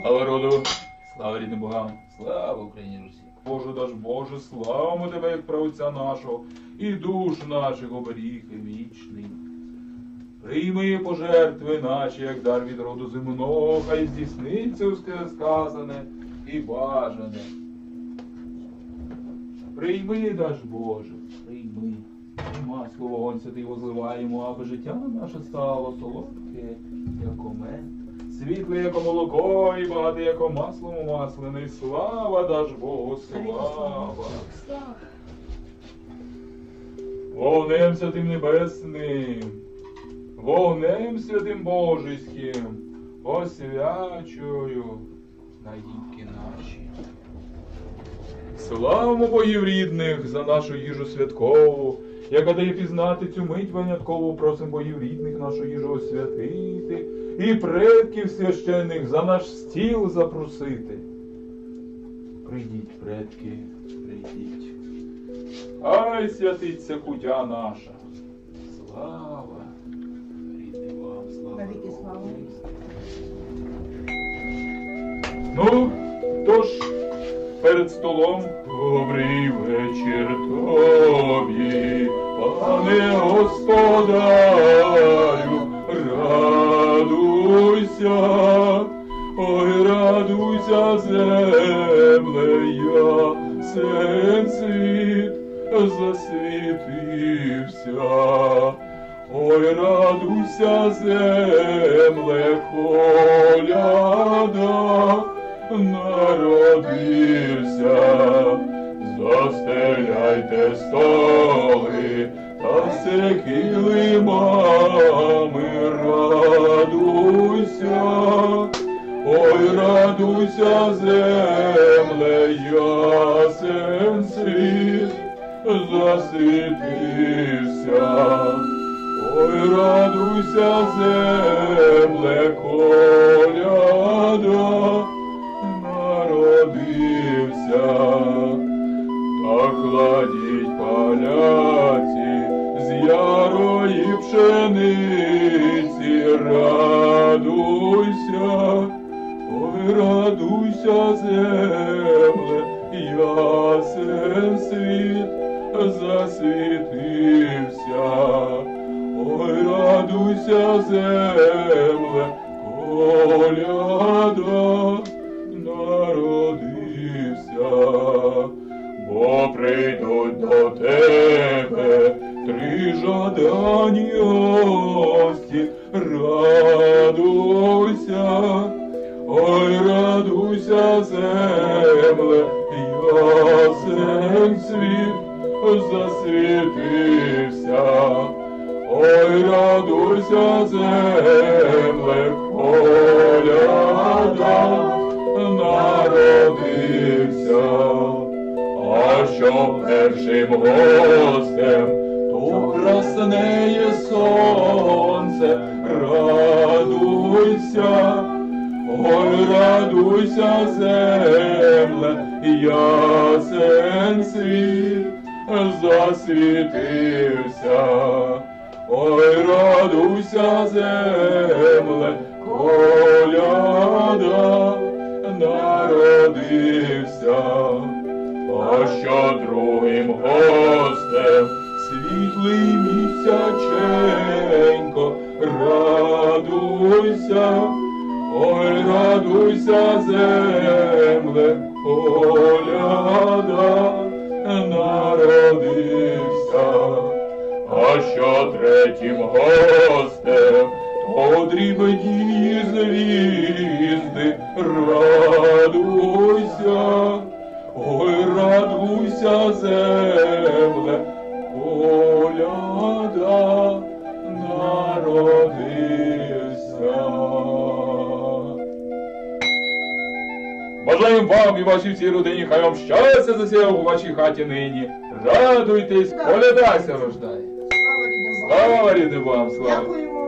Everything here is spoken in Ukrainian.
Слава роду, слава рідним богам, слава Україні Русі. Боже даж Боже, славимо тебе, як правця нашого, і душ наших оберіг і вічний. Прийми пожертви наші, як дар від роду земного, хай здійсниться усе сказане і бажане. Прийми, даж Боже, прийми. І масло вогонь святий возливаємо, аби життя наше стало солодке, як мед. Світле, як молоко, і багате, як маслом умаслений. Слава даж Богу, слава. Вогнем святим небесним, вогнем святим Божеським, освячую наїдки наші. Славимо богів рідних за нашу їжу святкову, яка дає пізнати цю мить виняткову, просим богів рідних нашу їжу освятити, і предків священних за наш стіл запросити. Прийдіть, предки, прийдіть. Ай святиться кутя наша. Слава! Рідний вам, слава. Ну, тож, перед столом добрий вечір тобі, пане господарю, радуйся, ой, радуйся, землея, світ засвітився. Ой, радуйся, земле, коляда, народився, застеляйте столи, та все килимами, радуйся, ой, радуйся, земле, ясен світ, засвітився. Ой, радуйся, земле, кладіть паляці з ярої пшениці, радуйся, ой, радуйся, земле, ясен світ засвітився. Ой, радуйся, земле, радуйся, ой, радуйся, земле, ясен світ засвітився. Ой, радуйся, земле, коляда народився, а що першим гостем, радуйся, земле, ясен світ засвітився. Ой, радуйся, земле, коляда народився, а що другим гостем світлий місяченько, радуйся, ой, радуйся, земле, коляда народився, а що третім гостем, то дрібні звізди, радуйся, ой, радуйся, земле, коляда вам і вашій всій родині, хай вам щастя засіяв у вашій хаті нині. Радуйтесь, колядася рождає. Слава рідним вам, слава.